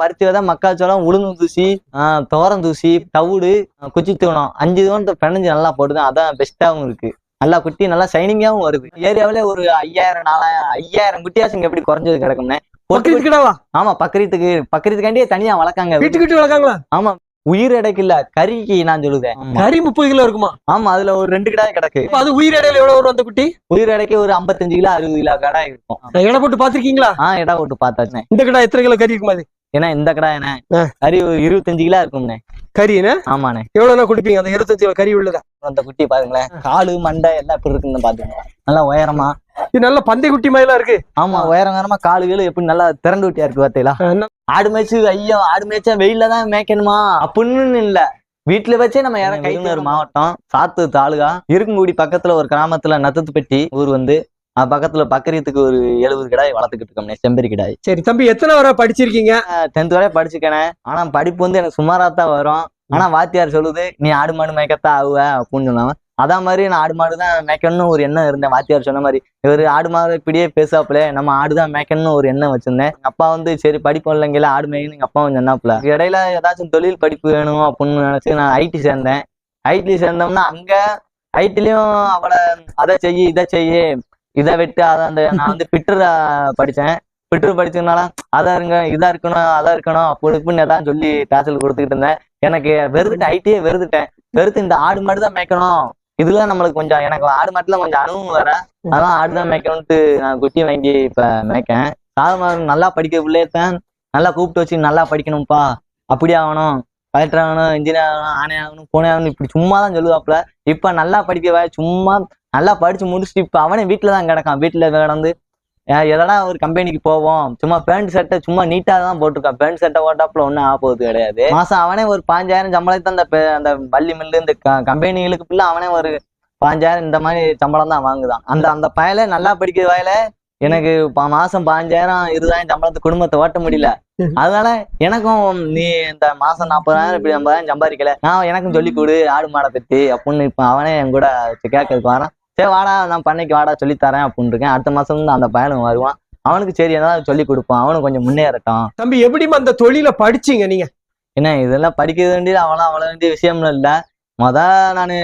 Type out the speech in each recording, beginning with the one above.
பருத்தி விதை மக்காச்சோளம் உளுந்து தூசி ஆஹ் துவரம் தூசி தவிடு ஆஹ் குச்சி தூணம். அஞ்சு தூணத்தை பிணைஞ்சு நல்லா போடுதான் அதான் பெஸ்ட்டாகவும் இருக்கு. நல்லா குட்டி நல்லா ஷைனிங்காகவும் வருது. ஏரியாவிலே ஒரு ஐயாயிரம் நாலாயிரம் ஐயாயிரம் குட்டியாச்சுங்க எப்படி குறைஞ்சது கிடக்கும்னே. ஆமா பக்கரீத்துக்கு பக்கரீத்துக்காண்டியே தனியா வளர்க்காங்க வீட்டுக்கு வீட்டு வளர்க்காங்களா? ஆமா உயிர் எடைக்கு இல்ல கறிக்கு நான் சொல்லுதேன். கறி முப்பது கிலோ இருக்குமா? ஆமா அதுல ஒரு ரெண்டு கிடாய் கிடக்கு. அது உயிர் இடையில எவ்வளவு வரும் அந்த குட்டி? உயிர் எடைக்கு ஒரு ஐம்பத்தஞ்சு கிலோ அறுபது கிலோ கடை இருக்கும். எடை போட்டு பாத்திருக்கீங்களா ஆ இடம் போட்டு பார்த்தாச்சுண்ணே இந்த கடை எத்தனை கிலோ கறி இருக்குமா அது? ஏன்னா இந்த கடை. கறி ஒரு இருபத்தஞ்சு கிலோ இருக்கும்ண்ணே கறின்னு ஆமாண்ணே. எவ்வளவுனா குடிப்பீங்க? அந்த இருபத்தஞ்சு கிலோ கறி உள்ளதா? அந்த குட்டி பாருங்களேன். காலு மண்டை எல்லாம் எப்படி இருக்குன்னு பாத்துக்கோங்க. நல்லா உயரமா. இது நல்ல பந்தை குட்டி மாதிரிலாம் இருக்கு. ஆமா உயரம் உயரமா காலு கீழு எப்படி நல்லா திரண்டு விட்டியா இருக்கு பார்த்தீங்களா? ஆடு மேய்ச்சு ஐயோ ஆடு மேய்ச்சா வெயில்ல தான் மேய்க்கணுமா? அப்படின்னு இல்ல. வீட்டுல வச்சே நம்ம யாரும் கைநூறு மாவட்டம் சாத்து தாலுகா இருக்குங்குடி பக்கத்துல ஒரு கிராமத்துல நத்தத்துப்பட்டி ஊர் வந்து பக்கத்துல பக்கரியத்துக்கு ஒரு எழுபது கிடாய் வளர்த்துக்கிட்டு இருக்கோம்னே செம்பரி கிடாய். சரி தம்பி எத்தனை வரை படிச்சிருக்கீங்க? டென்த் வரை படிச்சுக்கனே ஆனா படிப்பு வந்து எனக்கு சுமாரா தான் வரும். ஆனா வாத்தியார் சொல்லுது நீ ஆடு மாடு மேய்க்கத்தான் ஆகுவ அப்படின்னு சொன்னாங்க. அதான் மாதிரி நான் ஆடு மாடு தான் மேய்க்கணும்னு ஒரு எண்ணம் இருந்தேன். வாத்தியார் சொன்ன மாதிரி இவர் ஆடு மாடு இப்படியே பேசாப்புல நம்ம ஆடு தான் மேய்க்கணும்னு ஒரு எண்ணம் வச்சிருந்தேன். எங்க அப்பா வந்து சரி படிப்பு இல்லைங்கள ஆடு மேய்க்கணும் எங்க அப்பா சொன்னாப்புல. இடையில ஏதாச்சும் தொழில் படிப்பு வேணும் அப்படின்னு நினைச்சு நான் ஐடி சேர்ந்தேன். ஐடி சேர்ந்தோம்னா அங்க ஐடிலயும் அவளை அதை செய்யி இதை செய்யி இதை விட்டு அதை அந்த நான் வந்து பிட்டர் படிச்சேன் பிட்டர் படிச்சதுனால அதான் இருங்க இதா இருக்கணும் அதான் இருக்கணும் அப்படி இப்படின்னு ஏதாவது சொல்லி டாச்சல் கொடுத்துக்கிட்டு இருந்தேன். எனக்கு வெறுத்துட்டேன் ஐடியே வெறுத்துட்டேன். வெறுத்து இந்த ஆடு மாடு தான் மேய்க்கணும். இதுல நம்மளுக்கு கொஞ்சம் எனக்கு ஆடு மாட்டுல கொஞ்சம் அனுபவம் வேற. அதான் ஆடு தான் மேய்க்கணும்ட்டு நான் குட்டி வாங்கி இப்ப மேய்க்கேன். சாதமாக நல்லா படிக்க பிள்ளையத்தான் நல்லா கூப்பிட்டு வச்சு நல்லா படிக்கணும்ப்பா அப்படி ஆகணும். கலெக்டர் ஆகணும் இன்ஜினியர் ஆகணும் ஆனே ஆகணும் போனே ஆகணும் இப்படி சும்மா தான் சொல்லுவாப்புல. இப்ப நல்லா படிக்கவா சும்மா நல்லா படிச்சு முடிச்சுட்டு இப்ப அவனே வீட்டுல தான் கிடக்கான். வீட்டுல கிடந்து எதனா ஒரு கம்பெனிக்கு போவோம். சும்மா பேண்ட் சட்டை சும்மா நீட்டா தான் போட்டிருக்கான். பேண்ட் சட்டை ஓட்டாப்புல ஒன்றும் ஆக போகுது கிடையாது. மாசம் அவனே ஒரு பாஞ்சாயிரம் சம்பளத்தை அந்த அந்த பள்ளி மில்லு இந்த க- கம்பெனிகளுக்கு பிள்ளை அவனே ஒரு பாஞ்சாயிரம் இந்த மாதிரி சம்பளம் தான் வாங்குதான். அந்த அந்த பயல நல்லா படிக்கிற வயல எனக்கு மாசம் பாஞ்சாயிரம் இருபதாயிரம் சம்பளத்தை குடும்பத்தை ஓட்ட முடியல. அதனால எனக்கும் நீ இந்த மாசம் நாற்பதாயிரம் இப்படி ஐம்பதாயிரம் சம்பாதிக்கல. நான் எனக்கும் சொல்லி கொடு ஆடு மாடை பத்தி அப்படின்னு இப்ப அவனே என் கூட கேட்கறதுக்கு வரான். சரி வாடா நான் பண்ணைக்கு வாடா சொல்லி தரேன் அப்படின்னு இருக்கேன். அடுத்த மாசம் இருந்து அந்த பையனும் வருவான். அவனுக்கு சரி ஏதாவது சொல்லி கொடுப்பான். அவனும் கொஞ்சம் முன்னேறட்டும். தம்பி எப்படிமா அந்த தொழிலை படிச்சீங்க நீங்க? என்ன இதெல்லாம் படிக்க வேண்டியது அவ்வளோ அவ்வளோ வேண்டிய விஷயம்னு இல்லை. மொத நான்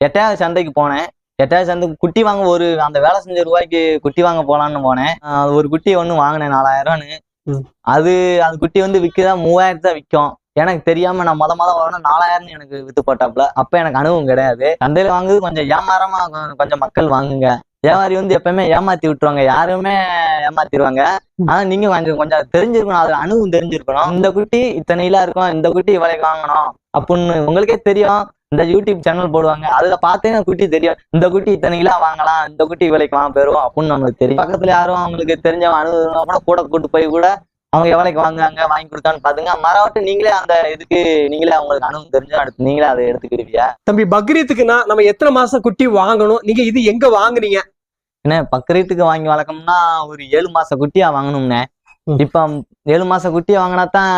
எட்டாவது சந்தைக்கு போனேன். எட்டாவது சந்தைக்கு குட்டி வாங்க ஒரு அந்த வேலை செஞ்ச ரூபாய்க்கு குட்டி வாங்க போலான்னு போனேன். ஒரு குட்டி ஒன்று வாங்கினேன் நாலாயிரம்னு. அது அந்த குட்டி வந்து விற்குதான் மூவாயிரத்து தான் விற்கும் எனக்கு தெரியாம நான் மொத மொத வரணும் நாலாயிரம்னு எனக்கு வித்து போட்டாப்புல. அப்ப எனக்கு அனுபவம் கிடையாது. சந்தையில வாங்குறது கொஞ்சம் ஏமாறமா கொஞ்சம் மக்கள் வாங்குங்க. வியாபாரி வந்து எப்பயுமே ஏமாத்தி விட்டுருவாங்க. யாருமே ஏமாத்திடுவாங்க ஆனா நீங்க கொஞ்சம் கொஞ்சம் தெரிஞ்சிருக்கணும். அது அனுபவம் தெரிஞ்சிருக்கணும். இந்த குட்டி இத்தனை இலா இருக்கும். இந்த குட்டி இவ்வளவு வாங்கணும். அப்படின்னு உங்களுக்கே தெரியும். இந்த யூடியூப் சேனல் போடுவாங்க. அதுல பார்த்தீங்கன்னா குட்டி தெரியும். இந்த குட்டி இத்தனை கிலோ வாங்கலாம் இந்த குட்டி விலைக்கு வாங்க போயிரும் அப்படின்னு நம்மளுக்கு தெரியும். பக்கத்துல யாரும் அவங்களுக்கு தெரிஞ்சவங்க அனுபவம் கூட கூட கூட்டு போய் கூட அவங்க எவ்வளவுக்கு வாங்குறாங்க வாங்கி கொடுத்தான்னு பாத்துங்க. மரவட்டு நீங்களே அந்த இதுக்கு நீங்களே அவங்களுக்கு அனுபவம் தெரிஞ்சு அடுத்து நீங்களே அதை எடுத்துக்கிடுவீங்க. தம்பி பக்ரீத்துக்குன்னா நம்ம எத்தனை மாசம் குட்டி வாங்கணும்? நீங்க இது எங்க வாங்குனீங்க? என்ன பக்கரீத்துக்கு வாங்கி வளர்க்கணும்னா ஒரு ஏழு மாச குட்டியா வாங்கணும்னே. இப்ப ஏழு மாச குட்டியா வாங்கினா தான்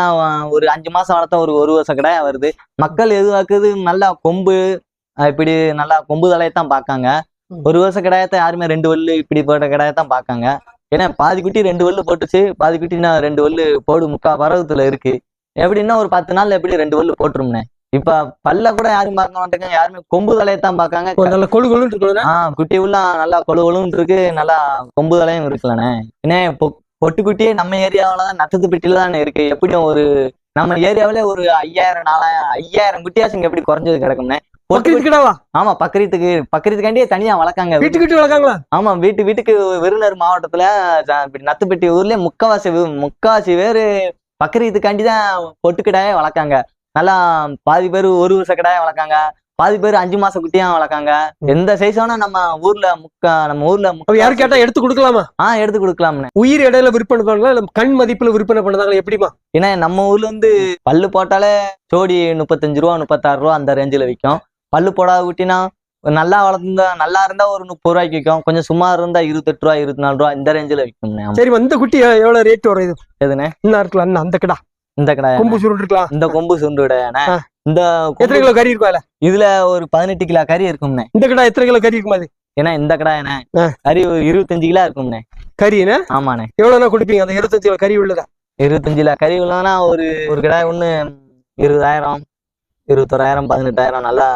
ஒரு அஞ்சு மாசம் வளர்த்தா ஒரு ஒரு வருஷம் கிடையா வருது. மக்கள் எதுவாக்குது? நல்லா கொம்பு இப்படி நல்லா கொம்பு தலையத்தான் பார்க்காங்க ம். ஒரு வருஷம் கிடையாதான் யாருமே ரெண்டு வல்லு இப்படி போட்ட கிடையாதான் பார்க்காங்க ஏன்னா பாதி குட்டி ரெண்டு வல்லு போட்டுச்சு. பாதி குட்டினா ரெண்டு வல்லு போடு முக்கா பருவத்துல இருக்கு. எப்படின்னா ஒரு பத்து நாள்ல எப்படி ரெண்டு வல்லு போட்டுரும்னே. இப்ப பல்ல கூட யாரும் பார்க்க மாட்டாங்க. யாருமே கொம்பு தலையத்தான் பார்க்காங்க ஒரு நல்ல கொழு கொழுன்னு இருக்கணும் ஆஹ் குட்டி உள்ள நல்லா கொழு கொழுன்னு இருக்கு. நல்லா கொம்பு தலையும் இருக்குல்லண்ணே. என்ன பொ- பொட்டு குட்டியே நம்ம ஏரியாவில தான் நத்தத்துப்பட்டியில தானே இருக்கு. எப்படியும் ஒரு நம்ம ஏரியாவிலே ஒரு ஐயாயிரம் நாலாயிரம் ஐயாயிரம் குட்டியாச்சுங்க எப்படி குறைஞ்சது கிடக்கும்னே. பொட்டு குட்டி- பக்ரீத்துக்குடாவா ஆமா பக்கரீத்துக்கு பக்கரீத்துக்காண்டியே தனியா வளர்க்காங்க. வீட்டுக்கு வீட்டு வளர்க்காங்களா? ஆமா வீட்டு வீட்டுக்கு விருந்தர் மாவட்டத்துல நத்துப்பட்டி ஊர்ல முக்கவாசி முக்காவாசி பேரு பக்கரீத்துக்காண்டி தான் பொட்டு கிடாயே வளர்க்காங்க. நல்லா பாதி பேர் ஒரு வருஷ கிடாய வளர்க்காங்க. பாதி பேர் அஞ்சு மாச குட்டியா வளர்க்காங்க. எந்த சைஸ் வேணா நம்ம ஊர்ல முக்கா நம்ம ஊர்ல யாரும் கேட்டா எடுத்து கொடுக்கலாமா? ஆ எடுத்து கொடுக்கலாம்னு. உயிர் இடையில விற்பனை பண்ணலாம் இல்ல கண் மதிப்புல விற்பனை பண்ணதாங்களா? எப்படிமா ஏன்னா நம்ம ஊர்ல வந்து பல்லு போட்டாலே ஜோடி முப்பத்தஞ்சு ரூபா முப்பத்தாறு ரூபா அந்த ரேஞ்சில் விற்கும் பல்லு போடாத குட்டினா நல்லா வளர்ந்தா நல்லா இருந்தா ஒரு முப்பது ரூபாய்க்கு விற்கும் கொஞ்சம் சுமார் இருந்தா இருபத்தெட்டு ரூபா இருபத்தி நாலு ரூபா இந்த ரேஞ்சில் விற்கும்ண்ணே ஆமா. சரிம்மா இந்த குட்டி எவ்வளவு ரேட் வரும் இது? எதுண்ணே என்ன இருக்கலாம் அந்த கடா. இந்த கடை கொம்பு சுருண்டு இருக்கலாம் இந்த கொம்பு சுண்டு விடையானே ஆ. இந்த எத்தனை கிலோ கறி இருக்கும் இதுல ஒரு பதினெட்டு கிலோ கறி இருக்கும்ண்ணே. இந்த கடா எத்தனை கிலோ கறி இருக்குமா அது ஏன்னா இந்த கடை என்ன ஆ. கறி ஒரு இருபத்தஞ்சு கிலோ இருக்கும்ண்ணே. கறின்னு ஆமாண்ணே. எவ்வளவுனா கொடுப்பீங்க? அந்த இருபத்தஞ்சு கிலோ கறி உள்ளதா? இருபத்தஞ்சுல கறி உள்ளதுன்னா ஒரு ஒரு கிடாய் ஒன்று இருபதாயிரம் இருபத்தோராயிரம் பதினெட்டாயிரம் நல்லா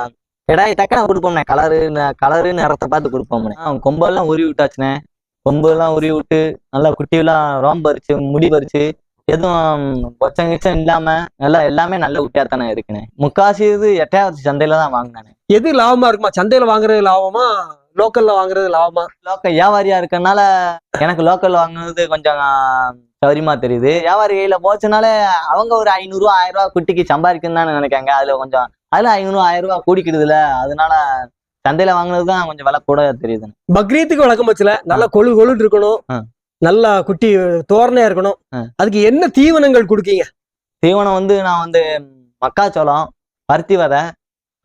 கிடாய் தக்கன கொடுப்போம்ண்ணே. கலரு கலரு நிறத்தை பார்த்து கொடுப்போம்ண்ணே. கொம்பெல்லாம் உருவி விட்டாச்சுண்ணே. கொம்பெல்லாம் உருவி விட்டு நல்லா குட்டியெல்லாம் ரோம் பறிச்சு முடி பறிச்சு எதுவும் கொச்சம் கிச்சம் இல்லாம நல்லா எல்லாமே நல்ல குட்டியா தானே இருக்குண்ணே முக்காசி இது எட்டையாவது சந்தையில தான் வாங்கினேன். எது லாபமா இருக்குமா? சந்தையில வாங்குறது லாபமா? லோக்கல்ல வாங்குறது லாபமா? லோக்கல் வியாபாரியா இருக்கறனால எனக்கு லோக்கல் வாங்குறது கொஞ்சம் சௌரியமா தெரியுது. வியாபாரி கையில போச்சுனாலே அவங்க ஒரு ஐநூறு ரூபா ஆயிரம் ரூபாய் குட்டிக்கு சம்பாதிக்கணும்னு தான் நினைக்காங்க. அதுல கொஞ்சம் அதுல ஐநூறு ஆயிரம் ரூபாய் கூடிக்கிடுதுல. அதனால சந்தையில வாங்குறது தான் கொஞ்சம் விலை கூட தெரியுது பக்ரீத்துக்கு வழக்கம் வச்சுல நல்லா கொழு கொழுன்னு இருக்கணும். நல்லா குட்டி தோரணையா இருக்கணும். அதுக்கு என்ன தீவனங்கள் கொடுக்கீங்க? தீவனம் வந்து நான் வந்து மக்காச்சோளம் பருத்தி விதை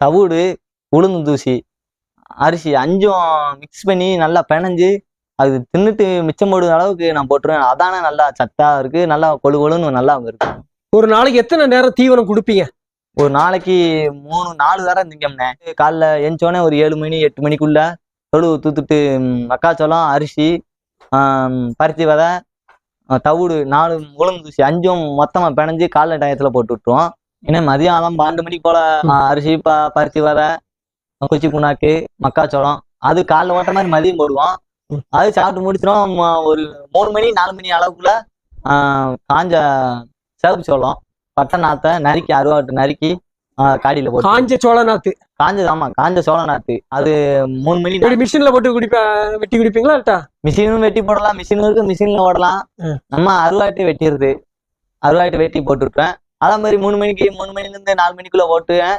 தவிடு உளுந்து தூசி அரிசி அஞ்சும் மிக்ஸ் பண்ணி நல்லா பிணைஞ்சு அது தின்னுட்டு மிச்சம் போடுற அளவுக்கு நான் போட்டுருவேன். அதானே நல்லா சத்தா இருக்கு நல்லா கொழு கொழுன்னு நல்லா இருக்கு. ஒரு நாளைக்கு எத்தனை நேரம் தீவனம் கொடுப்பீங்க? ஒரு நாளைக்கு மூணு நாலு தரம் திங்கம்னே காலைல எஞ்சோடனே ஒரு ஏழு மணி எட்டு மணிக்குள்ள தொழு தூத்துட்டு மக்காச்சோளம் அரிசி பருத்தி விதை தவிடு நாலு உளுந்து தூசி அஞ்சும் மொத்தமா பிணைஞ்சு காலைல டயத்துல போட்டு விட்டுருவோம். இன்னும் மதியானம் பன்னெண்டு மணிக்கு போல அரிசி ப பருத்தி விதை குச்சி புண்ணாக்கு மக்காச்சோளம். அது காலைல ஓட்ட மாதிரி மதியம் போடுவோம். அது சாப்பிட்டு முடிச்சிடும் ஒரு மூணு மணி நாலு மணி அளவுக்குள்ள காஞ்ச சிவப்பு சோளம் பட்டை நாத்தை நறுக்கி அருவாட்டு நறுக்கி காடியில போட்டு. காஞ்ச சோள நாத்து காஞ்சது ஆமா காஞ்ச சோள நாத்து அது மூணு மணி இப்படி மிஷின்ல போட்டு குடிப்ப வெட்டி குடிப்பீங்களா இல்லட்டா? மிஷினும் வெட்டி போடலாம் மிஷின் இருக்கு மிஷின்ல ஓடலாம். நம்ம அருவாட்டி வெட்டிடுது அருவாட்டி வெட்டி போட்டு விட்டுறேன் அதே மாதிரி மூணு மணிக்கு மூணு மணில இருந்து நாலு மணிக்குள்ள ஓட்டுவேன்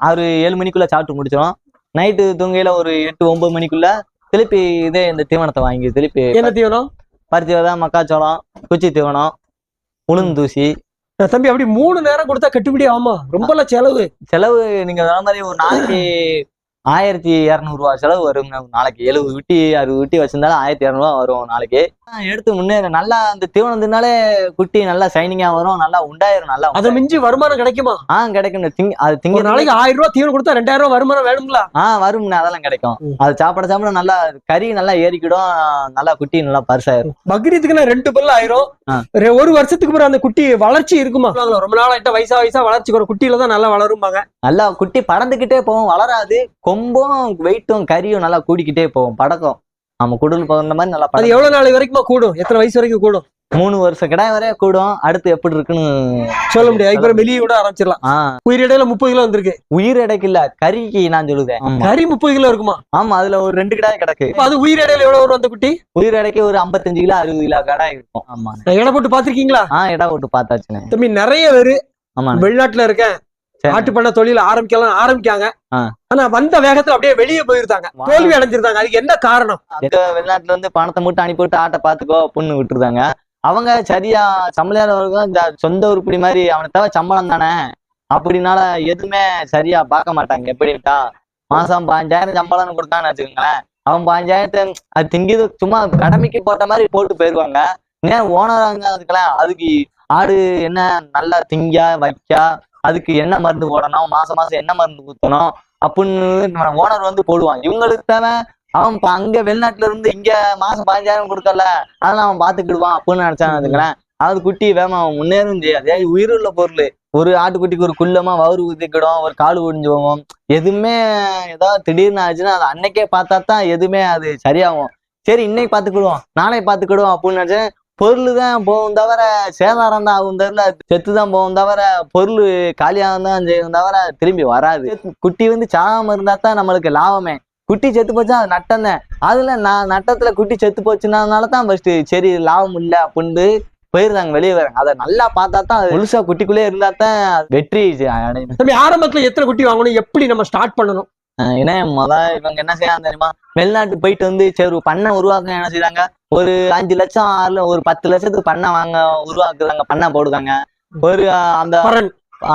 ஆறு ஏழு மணிக்குள்ள சாப்பிட்டு முடிச்சிடும் நைட்டு தூங்கையில ஒரு எட்டு ஒன்பது மணிக்குள்ள திருப்பி இதே இந்த தீவனத்தை வாங்கி திருப்பி என்ன தீவனம்? பருத்தி விதை மக்காச்சோளம் குச்சி தீவனம் உளுந்து தூசி தம்பி அப்படி மூணு நேரம் கொடுத்தா கட்டுப்படி ஆமா ரொம்பலாம் செலவு. செலவு நீங்க சொன்ன மாதிரி ஒரு நாளைக்கு ஆயிரத்தி இரநூறுவா செலவு வருங்க. நாளைக்கு எழுபது விட்டி அறுபது விட்டி வச்சிருந்தாலும் ஆயிரத்தி இரநூறுவா வரும் நாளைக்கு. எடுத்து முன்னேற நல்லா அந்த தீவனம் தின்னாலே குட்டி நல்லா ஷைனிங்கா வரும். நல்லா உண்டாயிரும் நல்லா அதை மிஞ்சி வருமானம் கிடைக்குமா? ஆ கிடைக்கும் திங் அது திங்க நாளைக்கு ஆயிரம் ரூபாய் தீவனம் கொடுத்தா ரெண்டாயிரம் ரூபாய் வருமானம் வேணுங்களா ஆ வரும்ண்ணே. அதெல்லாம் கிடைக்கும். அது சாப்பிட சாப்பிட நல்லா கறி நல்லா ஏறிக்கிடும். நல்லா குட்டி நல்லா பரிசாயிரும். பக்ரீத்துக்கு நான் ரெண்டு பல்லு ஆயிரும். ஒரு வருஷத்துக்கு பிறகு அந்த குட்டி வளர்ச்சி இருக்குமா? ரொம்ப நாள் ஆயிட்டா வயசா வயசா வளர்ச்சி வரும் குட்டியில தான் நல்லா வளரும்பாங்க. நல்லா குட்டி படந்துக்கிட்டே போகும். வளராது. கொம்பும் வெயிட்டும் கறியும் நல்லா கூடிக்கிட்டே போகும். படக்கும். நம்ம குடல் பகிர்ந்த மாதிரி நல்லா அது. எவ்வளவு நாள் வரைக்குமா கூடும். எத்தனை வயசு வரைக்கும் கூடும். மூணு வருஷம் கிடாய் வரைய கூடும். அடுத்து எப்படி இருக்குன்னு சொல்ல முடியாது. இப்ப வெளியே விட ஆரம்பிச்சிடலாம். ஆ. உயிரிடையில முப்பது கிலோ வந்திருக்கு. உயிர் எடைக்கு இல்ல கறிக்கு நான் சொல்லுதேன் ஆமா. கறி முப்பது கிலோ இருக்குமா? ஆமா அதுல ஒரு ரெண்டு கிடாய் கிடக்கு. அது உயிரிடையில எவ்வளவு வரும் அந்த குட்டி? உயிர் எடைக்கு ஒரு ஐம்பத்தஞ்சு கிலோ அறுபது கிலோ கிடாய் இருக்கும். ஆமா. எடை போட்டு பாத்திருக்கீங்களா ஆ இடம் போட்டு பார்த்தாச்சுண்ணே. தம்பி நிறைய பேரு ஆமா வெளிநாட்டுல இருக்கேன். ஆட்டு பண்ண தொழில் ஆரம்பிக்கலாம் ஆரம்பிக்காங்க. ஆனா வந்த வேகத்துல அப்படியே வெளியே போயிருந்தாங்க. தோல்வி அடைஞ்சிருந்தாங்க. அதுக்கு என்ன காரணம்? வெளிநாட்டுல இருந்து பணத்தை மட்டும் அனுப்பிவிட்டு ஆட்டை பாத்துக்கோ புண்ணு விட்டுருந்தாங்க. அவங்க சரியா சம்பளம் இந்த சொந்த உருப்படி மாதிரி அவனுக்கு தவிர சம்பளம் தானே? அப்படினால எதுவுமே சரியா பார்க்க மாட்டாங்க. எப்படின்ட்டா மாசம் பாஞ்சாயிரம் சம்பளம்னு கொடுத்தான்னு வச்சுக்கோங்களேன். அவன் பாஞ்சாயிரத்தை அது திங்கிது சும்மா கடமைக்கு போட்ட மாதிரி போட்டு போயிருவாங்க. ஏன் ஓனராங்க அதுக்கெல்லாம் அதுக்கு ஆடு என்ன நல்லா திங்கா வைக்கா அதுக்கு என்ன மருந்து போடணும்? மாசம் மாசம் என்ன மருந்து ஊத்தணும்? அப்படின்னு ஓனர் வந்து போடுவான். இவங்களுக்கு தேவை அவன் இப்ப அங்க வெளிநாட்டுல இருந்து இங்க மாசம் பதினஞ்சாயிரம் கொடுக்கல அதெல்லாம் அவன் பாத்துக்கிடுவான் அப்படின்னு நினைச்சான் அதுங்களேன் அது குட்டி வேமா அவன் முன்னேறும் செய்யாது. உயிருள்ள பொருள். ஒரு ஆட்டுக்குட்டிக்கு ஒரு குள்ளமா வவுறு ஊத்திக்கிடும் ஒரு கால் ஒடிஞ்சு போவோம் எதுவுமே ஏதாவது திடீர்னு ஆச்சுன்னா அது அன்னைக்கே பார்த்தா தான் எதுவுமே அது சரியாகும். சரி இன்னைக்கு பாத்துக்கிடுவோம் நாளைக்கு பாத்துக்கிடுவோம் அப்படின்னு நினைச்சேன். பொருள் தான் போகும் தவிர சேதாரம் தான் ஆகும் தவிர செத்து தான் போகும் தவிர பொருள் காலியாக தான் செய்யும் தவிர திரும்பி வராது. குட்டி வந்து சாகாம இருந்தா தான் நம்மளுக்கு லாபமே. குட்டி செத்து போச்சா அது நட்டம் தான். அதுல நான் நட்டத்துல குட்டி செத்து போச்சுனால தான் ஃபர்ஸ்ட் சரி லாபம் இல்லை அப்படின்னு போயிருந்தாங்க வெளியே வராங்க அதை நல்லா பார்த்தா தான் முழுசா குட்டிக்குள்ளே இருந்தா தான் வெற்றி அடையும். ஆரம்பத்துல எத்தனை குட்டி வாங்கணும்? எப்படி நம்ம ஸ்டார்ட் பண்ணணும்? ஏன்னா முத இவங்க என்ன செய்யறாங்க தெரியுமா? வெளிநாட்டு போயிட்டு வந்து சரி பண்ணை உருவாக்க என்ன செய்றாங்க? ஒரு அஞ்சு லட்சம் ஆறு ஒரு பத்து லட்சத்துக்கு பண்ணை வாங்க உருவாக்குறாங்க பண்ணை போடுதாங்க ஒரு அந்த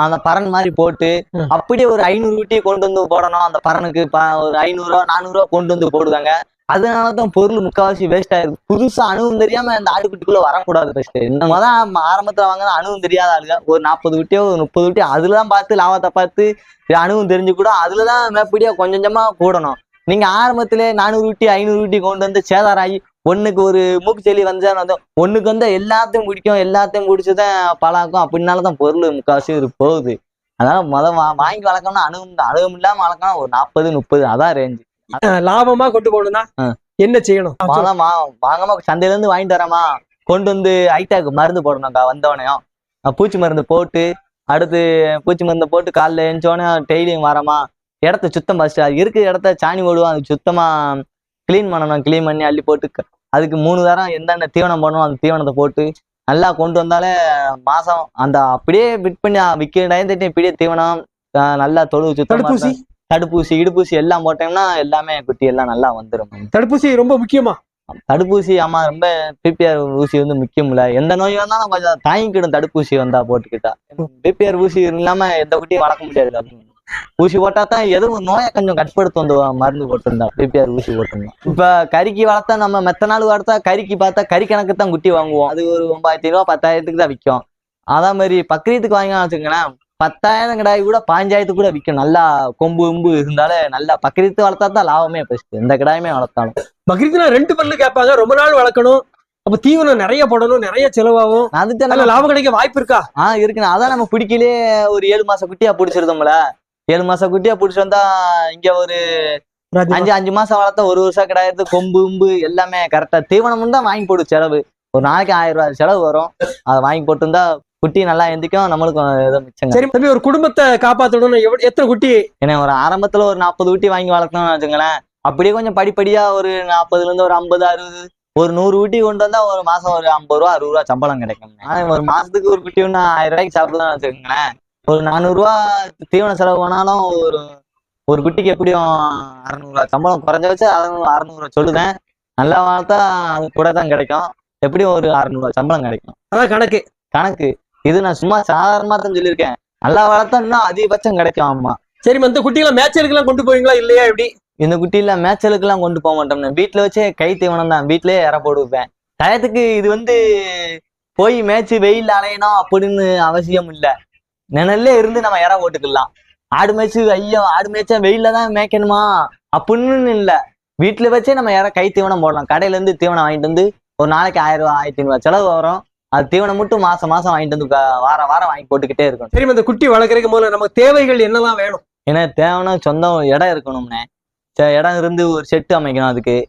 அந்த பரன் மாதிரி போட்டு. அப்படியே ஒரு ஐநூறு ஊட்டி கொண்டு வந்து போடணும். அந்த பரனுக்கு ஒரு ஐநூறு ரூபா நானூறு ரூபா கொண்டு வந்து போடுதாங்க அதனாலதான் பொருள் முக்காவாசி வேஸ்ட் ஆயிருக்கு. புதுசா அணுவும் தெரியாம இந்த ஆட்டுக்குட்டிக்குள்ள வரக்கூடாது ஃபர்ஸ்ட் இந்த மாதிரி ஆரம்பத்துல வாங்கின அணுவும் தெரியாத ஆளுங்க. ஒரு நாற்பது விட்டியோ ஒரு முப்பது விட்டியோ அதுலதான் பார்த்து லாபத்தை பார்த்து அணுவும் தெரிஞ்சு கூட அதுலதான் மேப்படியா கொஞ்சம் கொஞ்சமா கூடணும் நீங்க ஆரம்பத்திலே நானூறு விட்டி ஐநூறு விட்டி கொண்டு வந்து சேதாரம் ஆகி ஒண்ணுக்கு ஒரு மூக்கு செலி வந்தா வந்து ஒண்ணுக்கு வந்து எல்லாத்தையும் பிடிக்கும் எல்லாத்தையும் பிடிச்சதான் பழக்கம். அப்படின்னாலதான் பொருள் முக்கால்வாசி இது போகுது. அதனால முத வாங்கி வளர்க்கணும்னா அணுகும் தான் அணுகும் இல்லாம வளர்க்கணும் ஒரு நாற்பது முப்பது அதான் ரேஞ்சு லாபமா கொண்டு போகணும்னா. என்ன செய்யணும்? வாங்கம்மா வாங்காம சந்தையில இருந்து வாங்கிட்டு வரமா கொண்டு வந்து ஐட்டாக்கு மருந்து போடணும்க்கா வந்தவனையும் பூச்சி மருந்து போட்டு அடுத்து பூச்சி மருந்து போட்டு காலைல எழுந்தோடனே டெய்லியும் வரமா இடத்த சுத்தம் ஃபர்ஸ்ட் அது இருக்கிற இடத்த சாணி ஓடுவோம் அது சுத்தமா க்ளீன் பண்ணணும் க்ளீன் பண்ணி அள்ளி போட்டு அதுக்கு மூணு தரம் எந்தெந்த தீவனம் பண்ணணும் அந்த தீவனத்தை போட்டு நல்லா கொண்டு வந்தாலே மாசம் அந்த அப்படியே விட் பண்ணி விற்கிற டயத்தை இப்படியே தீவனம் நல்லா தொழு தடுப்பூசி? தடுப்பூசி இடுப்பூசி எல்லாம் போட்டோம்னா எல்லாமே குட்டி எல்லாம் நல்லா வந்துடும் தடுப்பூசி ரொம்ப முக்கியமா? தடுப்பூசி ஆமா ரொம்ப பிபிஆர் ஊசி வந்து முக்கியம்ல. எந்த நோய் வந்தாலும் கொஞ்சம் தாங்கிக்கிடும் தடுப்பூசி வந்தா போட்டுக்கிட்டா. பிபிஆர் ஊசி இல்லாம எந்த குட்டியும் வளர்க்க முடியாது. ஊசி போட்டா தான் எதுவும் நோயை கொஞ்சம் கட்டுப்படுத்தும் அந்த மருந்து போட்டிருந்தா. பிபிஆர் ஊசி போட்டிருந்தா இப்ப கறிக்கு வளர்த்தா நம்ம மெத்த நாள் வளர்த்தா கறிக்கு பார்த்தா கறி கணக்கு தான் குட்டி வாங்குவோம். அது ஒரு ஒன்பதாயிரத்தி ரூபா பத்தாயிரத்துக்கு தான் விற்கும் அதே மாதிரி பக்ரீத்துக்கு வாங்கி வச்சுக்கோங்களேன் பத்தாயிரம் கிடாய் கூட பாஞ்சாயிரத்துக்கு கூட விற்கும் நல்லா கொம்பு கொம்பு இருந்தாலே நல்லா பக்ரீத்து வளர்த்தா தான் லாபமே பெஸ்ட் எந்த கிடாயுமே வளர்த்தாலும். பக்ரீத்னா ரெண்டு பல்லு கேட்பாங்க. ரொம்ப நாள் வளர்க்கணும். அப்ப தீவனம் நிறைய போடணும் நிறைய செலவாகும். அதுக்கு நல்ல லாபம் கிடைக்க வாய்ப்பு இருக்கா? ஆ இருக்குண்ணா அதான் நம்ம பிடிக்கலே ஒரு ஏழு மாசம் குட்டியா பிடிச்சிருந்தோம்ல. ஏழு மாசம் குட்டியா பிடிச்சி வந்தா இங்க ஒரு. அஞ்சு அஞ்சு மாசம் வளர்த்தா ஒரு வருஷம் கிடையாது கொம்பு உம்பு எல்லாமே கரெக்டா தீவனம் தான் வாங்கி போடு செலவு. ஒரு நாளைக்கு ஆயிரம் ரூபாய் செலவு வரும். அதை வாங்கி போட்டிருந்தா குட்டி நல்லா எந்திக்கும் நம்மளுக்கும் ஏதோ மிச்சங்க. சரி தம்பி ஒரு குடும்பத்தை காப்பாத்தணும்னு எவ்வளவு எத்தனை குட்டி? ஏன்னா ஒரு ஆரம்பத்துல ஒரு நாற்பது குட்டி வாங்கி வளர்க்கணும்னு வச்சுங்களேன் அப்படியே கொஞ்சம் படிப்படியா ஒரு நாற்பதுல இருந்து ஒரு ஐம்பது அறுபது ஒரு நூறு குட்டி கொண்டு வந்தா ஒரு மாசம் ஒரு ஐம்பது ரூபா அறுபது ரூபா சம்பளம் கிடைக்கும் ஒரு மாசத்துக்கு ஒரு குட்டி ஒன்று ஆயிரம் ரூபாய்க்கு சாப்பிடலாம் வச்சுக்கோங்களேன். ஒரு நானூறு ரூபா தீவன செலவு பண்ணாலும் ஒரு ஒரு குட்டிக்கு எப்படியும் அறநூறுவா. சம்பளம் குறைஞ்ச வச்சு அறநூறு அறநூறுவா சொல்லுதேன் நல்லா வளர்த்தா அது கூட தான் கிடைக்கும். எப்படியும் ஒரு அறநூறுவா சம்பளம் கிடைக்கும். அதான் கணக்கு. கணக்கு. இது நான் சும்மா சாதாரணமா தான் சொல்லியிருக்கேன். நல்லா வளர்த்தா இன்னும் அதிகபட்சம் கிடைக்கும் ஆமா. சரி இந்த குட்டிகளை மேட்சலுக்கு கொண்டு போவீங்களா இல்லையா எப்படி? இந்த குட்டியில மேய்ச்சலுக்குலாம் கொண்டு போக மாட்டோம்னு வீட்டுல வச்சே கை தீவனம் தான். வீட்லயே இற போட்டு வைப்பேன். டயத்துக்கு இது வந்து போய் மேய்ச்சி வெயில் அலையணும் அப்படின்னு அவசியம் இல்ல. நிழல்ல இருந்து நம்ம இற போட்டுக்கலாம். ஆடு மேய்ச்சி ஐயோ ஆடு மேய்ச்சா வெயில்ல தான் மேய்க்கணுமா? அப்படின்னு இல்ல. வீட்டுல வச்சே நம்ம இற கை தீவனம் போடலாம். கடையில இருந்து தீவனம் வாங்கிட்டு வந்து ஒரு நாளைக்கு ஆயிரம் ரூபாய் ஆயிரத்தி ஐநூறு செலவு வரும். அது தீவனம் மட்டும் மாசம் மாசம் வாங்கிட்டு வந்து க- வாரம் வாரம் வாங்கி போட்டுக்கிட்டே இருக்கணும். சரி இந்த குட்டி வளர்க்கறதுக்கு முதல்ல நமக்கு தேவைகள் என்னெல்லாம் வேணும்? ஏன்னா தேவைன்னா சொந்தம் இடம் இருக்கணும்னே. சே- இடம் இருந்து ஒரு செட்டு அமைக்கணும் அதுக்கு.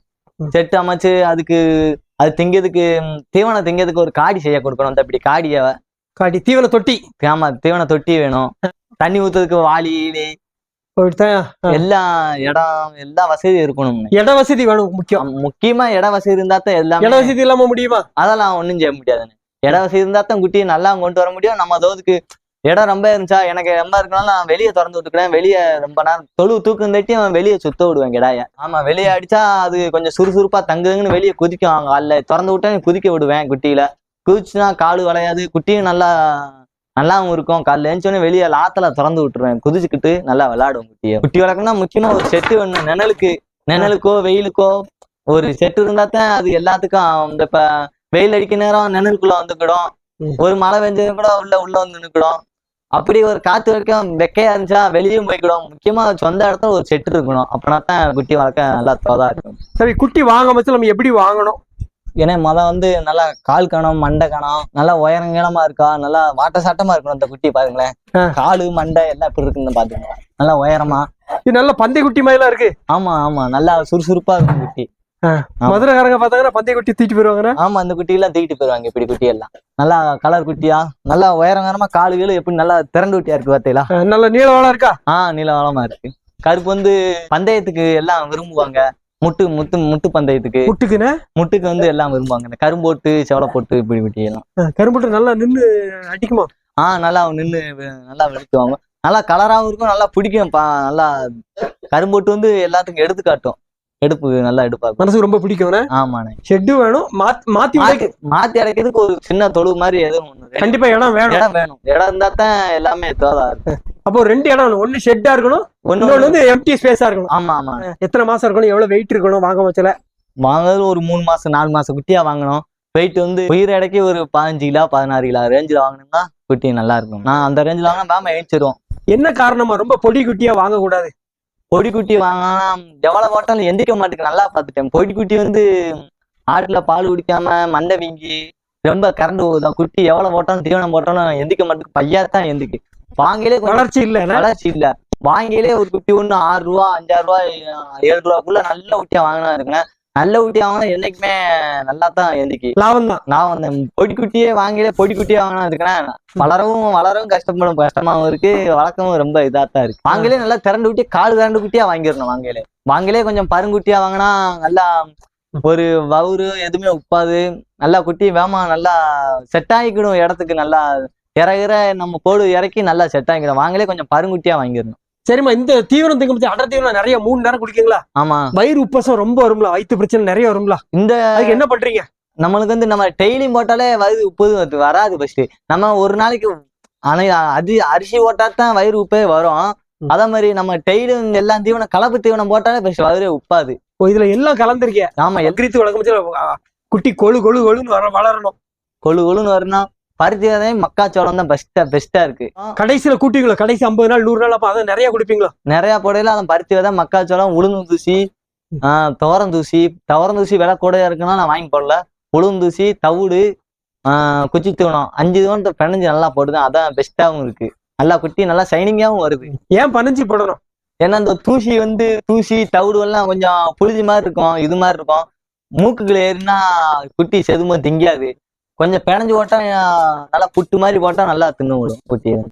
செட்டு அமைச்சு அதுக்கு அது திங்கிறதுக்கு தீவனம் திங்கிறதுக்கு ஒரு காடி செய்ய கொடுக்கணும். அந்த இப்படி காடிய காட்டி தீவன தொட்டி. ஆமா தீவன தொட்டி வேணும். தண்ணி ஊத்துறதுக்கு வாளி. எல்லாம் இடம் எல்லா வசதியும் இருக்கணும்னே. இட வசதி வேணும் முக்கியம். முக்கியமா இட வசதி இருந்தா தான் இட எல்லாமே வசதி இல்லாம முடியுமா? அதெல்லாம் ஒண்ணும் செய்ய முடியாதுன்னு இட வசதி இருந்தா தான் குட்டியை நல்லா கொண்டு வர முடியும். நம்ம தோதுக்கு இடம் ரொம்ப இருந்துச்சா எனக்கு ரொம்ப இருக்கனால நான் வெளியே திறந்து விட்டுக்கிறேன். வெளியே ரொம்ப நேரம் தொழு தூக்கம் தட்டி அவன் வெளியே சுத்த விடுவேன் கிடாய. ஆமா வெளியே அடிச்சா அது கொஞ்சம் சுறுசுறுப்பா தங்குதுங்கன்னு வெளியே குதிக்கும். அவங்க அல்ல திறந்து விட்டா குதிக்க விடுவேன் குட்டியில. குதிச்சுனா காலு வளையாது குட்டியும் நல்லா நல்லாவும் இருக்கும். காலைல எழுந்தோடனே வெளியே லாத்துல திறந்து விட்டுருவேன். குதிச்சுக்கிட்டு நல்லா விளையாடும் குட்டியை. குட்டி வளர்க்கணும்னா முக்கியமா ஒரு செட்டு வேணும். நிழலுக்கு நிழலுக்கோ வெயிலுக்கோ ஒரு செட்டு இருந்தா தான் அது எல்லாத்துக்கும் இந்த இப்ப வெயில் அடிக்க நேரம் நிழலுக்குள்ள வந்துக்கிடும். ஒரு மழை பெஞ்சதும் கூட உள்ள உள்ள வந்து நிற்கிடும் அப்படி ஒரு காத்து வரைக்கும் வெக்கையா இருந்துச்சா வெளியும் போய்க்கிடும். முக்கியமா சொந்த இடத்துல ஒரு செட்டு இருக்கணும். அப்படின்னா தான் குட்டி வளர்க்க நல்லா தோதா இருக்கும். சரி குட்டி வாங்க பட்சம் நம்ம எப்படி வாங்கணும்? ஏன்னா மொதல் வந்து நல்லா கால் கணம் மண்டை கணம் நல்லா உயரங்கலமா இருக்கா நல்லா வாட்ட சாட்டமா இருக்கணும் இந்த குட்டி பாருங்களேன். காலு மண்டை எல்லாம் இப்படி இருக்குன்னு பாத்துக்கோங்க நல்லா உயரமா. இது நல்ல பந்தய குட்டி மாதிரிலாம் இருக்கு. ஆமா ஆமா. நல்லா சுறுசுறுப்பா இருக்கும் குட்டி. மதுரைக்காரங்க பார்த்தாங்கன்னா பந்தய குட்டி தூக்கிட்டு போயிருவாங்க ஆமா அந்த குட்டி எல்லாம் தூக்கிட்டு போயிருவாங்க இப்படி குட்டி எல்லாம் நல்லா கலர் குட்டியா நல்லா உயரங்கரமா காலு கீழு எப்படி நல்லா திரண்டு குட்டியா இருக்கு பார்த்தீங்களா நல்ல நீளவாளம் இருக்கா? ஆ நீளவளமா இருக்கு. கருப்பு வந்து பந்தயத்துக்கு எல்லாம் விரும்புவாங்க. முட்டு முத்து முட்டு பந்தயத்துக்கு முட்டுக்குன்னு? முட்டுக்கு வந்து எல்லாம் விரும்புவாங்க. இந்த கரும்போட்டு செவலை போட்டு இப்படி குட்டி எல்லாம் கரும்புட்டு நல்லா நின்னு அடிக்குமா? ஆ நல்லா நின்று நல்லா வெளுத்துவாங்க. நல்லா கலராகவும் இருக்கும் நல்லா பிடிக்கும் பா நல்லா கரும்போட்டு வந்து எல்லாத்துக்கும் எடுத்து காட்டும் எடுப்பு நல்லா எடுப்பாக்கும் மனசுக்கு ரொம்ப பிடிக்கும் ஆமாண்ணே. ஷெட்டு வேணும் மாத்தி மாத்தி அடைக்கிறதுக்கு ஒரு சின்ன தொழு மாதிரி எதுவும். கண்டிப்பா இடம் வேணும். இடம் வேணும். இடம் இருந்தா தான் எல்லாமே தோதா இருக்கும். அப்போ ரெண்டு இடம் ஒண்ணு ஷெட்டா இருக்கணும் இன்னொன்னு வந்து எம்டி ஸ்பேஸா இருக்கணும். ஆமா ஆமா. எத்தனை மாசம் இருக்கணும் எவ்வளவு வெயிட் இருக்கணும் வாங்க வச்சல வாங்குறது ஒரு மூணு மாசம் நாலு மாசம் குட்டியா வாங்கணும். வெயிட் வந்து உயிர் எடைக்கு ஒரு பதினஞ்சு கிலோ பதினாறு கிலோ ரேஞ்சில் வாங்கினோம்னா குட்டி நல்லா இருக்கும். நான் அந்த ரேஞ்சில் வாங்கினா பாம ஏச்சிரும் என்ன காரணமா ரொம்ப பொடி குட்டியா வாங்க கூடாது பொடி குட்டி வாங்கினா எவ்வளவு போட்டாலும் எந்திரிக்க மாட்டேங்க நல்லா பார்த்துட்டேன். பொடி குட்டி வந்து ஆட்டுல பால் குடிக்காம மண்டை வீங்கி ரொம்ப கரண்ட் போகுதா? குட்டி எவ்வளவு போட்டாலும் தீவனம் போட்டாலும் எந்திக்க மாட்டேங்குது. பையாத்தான் எந்திக்கு வாங்கிலே கொஞ்சம் வளர்ச்சி இல்ல வளர்ச்சி இல்ல. வாங்கிலே ஒரு குட்டி ஒண்ணு ஆறு ரூபா அஞ்சாறு ரூபா ஏழு ரூபாக்குள்ள நல்ல குட்டியா வாங்கினா இருக்குங்க நல்ல குட்டி வாங்கினா என்னைக்குமே நல்லா தான் எந்திக்கு லாபம் தான் நான் அந்த பொடி குட்டியே வாங்கிலே பொடி குட்டியே வாங்கினா இருக்குன்னா வளரவும் வளரவும் கஷ்டப்படும் கஷ்டமாவும் இருக்கு வளர்க்கவும் ரொம்ப இதா தான் இருக்கு. வாங்கிலே நல்லா திரண்டு குட்டி கால் திரண்டு குட்டியா வாங்கிடணும் வாங்கிலே. வாங்கிலே கொஞ்சம் பருங்குட்டியா வாங்கினா நல்லா ஒரு வவுறு எதுவுமே உப்பாது. நல்லா குட்டி வேமா நல்லா செட் ஆகிக்கிடும் இடத்துக்கு நல்லா இறகுற நம்ம போடு இறக்கி நல்லா செட் ஆகிக்கிடும். வாங்கிலே கொஞ்சம் பருங்குட்டியா வாங்கிடணும். சரிம்மா இந்த தீவனம் திங்க பத்தி அடர் தீவனம் நிறைய மூணு நேரம் குடிக்கீங்களா? ஆமா. வயிறு உப்பசம் ரொம்ப வரும்ல வயிற்று பிரச்சனை நிறைய வரும்ல? இந்த அதுக்கு என்ன பண்றீங்க? நம்மளுக்கு வந்து நம்ம டெய்லியும் போட்டாலே வயிறு உப்பு வராது ஃபர்ஸ்ட் நம்ம ஒரு நாளைக்கு ஆனா அது அரிசி போட்டா தான் வயிறு உப்பே வரும். அதே மாதிரி நம்ம டெய்லியும் எல்லா தீவனம் கலப்பு தீவனம் போட்டாலே ஃபர்ஸ்ட் வயிறு உப்பாது. இதுல எல்லாம் கலந்துருக்கேன் ஆமா எல் எக்கிரித்து வளர்க்கும் குட்டி கொழு கொழு கொழுன்னு வர வளரணும். கொழு கொழுன்னு வரணும். பருத்தி விதை மக்காச்சோளம் தான் பெஸ்டா பெஸ்டா இருக்கு. கடைசியில கூட்டிங்களா கடைசி ஐம்பது நாள் நூறு நாள் அப்ப அதை நிறைய குடிப்பீங்களா? நிறைய போடையில அந்த பருத்தி விதை மக்காச்சோளம் உளுந்து தூசி ஆஹ் துவரம் தூசி. துவரம் தூசி விலை கூடயா இருக்குன்னா நான் வாங்கி போடல. உளுந்து தூசி தவிடு ஆஹ் குச்சி தீவனம் அஞ்சு தீவனத்தை பிணைஞ்சு நல்லா போடுதான் அதான் பெஸ்ட்டாகவும் இருக்கு. நல்லா குட்டி நல்லா ஷைனிங்காகவும் வருது. ஏன் பனஞ்சி போடணும்? ஏன்னா இந்த தூசி வந்து தூசி தவிடு எல்லாம் கொஞ்சம் புளிஞ்சு மாதிரி இருக்கும். இது மாதிரி இருக்கும். மூக்குக்குள்ள ஏறினா குட்டி செதும திங்காது. கொஞ்சம் பிணைஞ்சு போட்டா நல்லா புட்டு மாதிரி போட்டா நல்லா தின்னு விடும் குட்டி